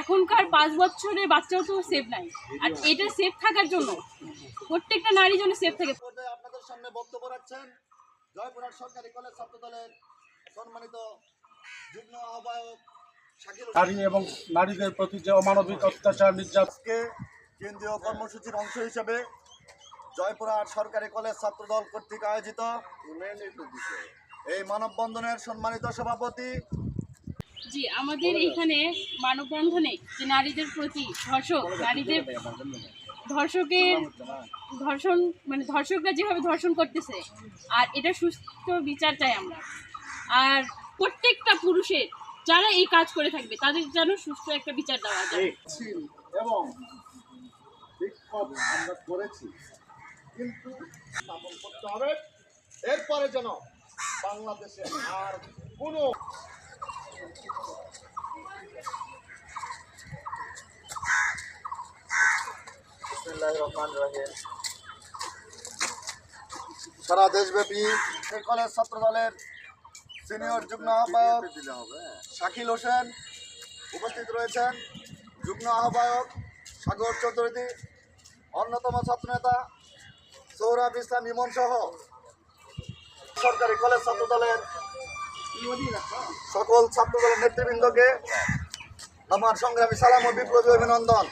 এখনকার পাঁচ বছরের বাচ্চাও তো সেফ নাই। আর এটা সেফ থাকার জন্য প্রত্যেকটা নারী যেন সেফ থাকে। আপনাদের সামনে বক্তব্য রাখছেন জয়পুরহাট সরকারি কলেজ ছাত্র দলের সম্মানিত যুগ্ম আহ্বায়ক নারী এবং নারীদের প্রতি যে অমানবিক অত্যাচার নির্যাতন আজকে কেন্দ্রীয় কর্মসূচির অংশ হিসেবে জয়পুরহাট সরকারি কলেজ ছাত্র দল কর্তৃক আয়োজিত এই মানববন্ধনের সম্মানিত সভাপতি। জি আমাদের এখানে মানববন্ধনে যে নারীদের প্রতি ধর্ষক নারীদের ধর্ষকের ধর্ষণ মানে ধর্ষকরা যেভাবে ধর্ষণ করতেছে আর এটা সুস্থ বিচার চাই আমরা। আর প্রত্যেকটা পুরুষের যারা এই কাজ করে থাকবে তাদের যেন সুস্থ একটা বিচার দেওয়া যায়। এবং বিক্ষোভ আমরা করেছি। কিন্তু স্থাপন করতে হবে। এরপরে যেন বাংলাদেশে আর কোনো। সারা দেশব্যাপী কলেজ ছাত্র দলের সিনিয়র যুগ্ম আহ্বায়ক শাকিল হোসেন উপস্থিত রয়েছেন যুগ্ম আহ্বায়ক সাগর চৌধুরী, অন্যতম ছাত্রনেতা সৌরভ ইসলাম ইমন সহ সরকারি কলেজ ছাত্র দলের সকল ছাত্র দলের নেতৃবৃন্দকে আমার সংগ্রামী সালাম ও বিপ্লবী অভিনন্দন।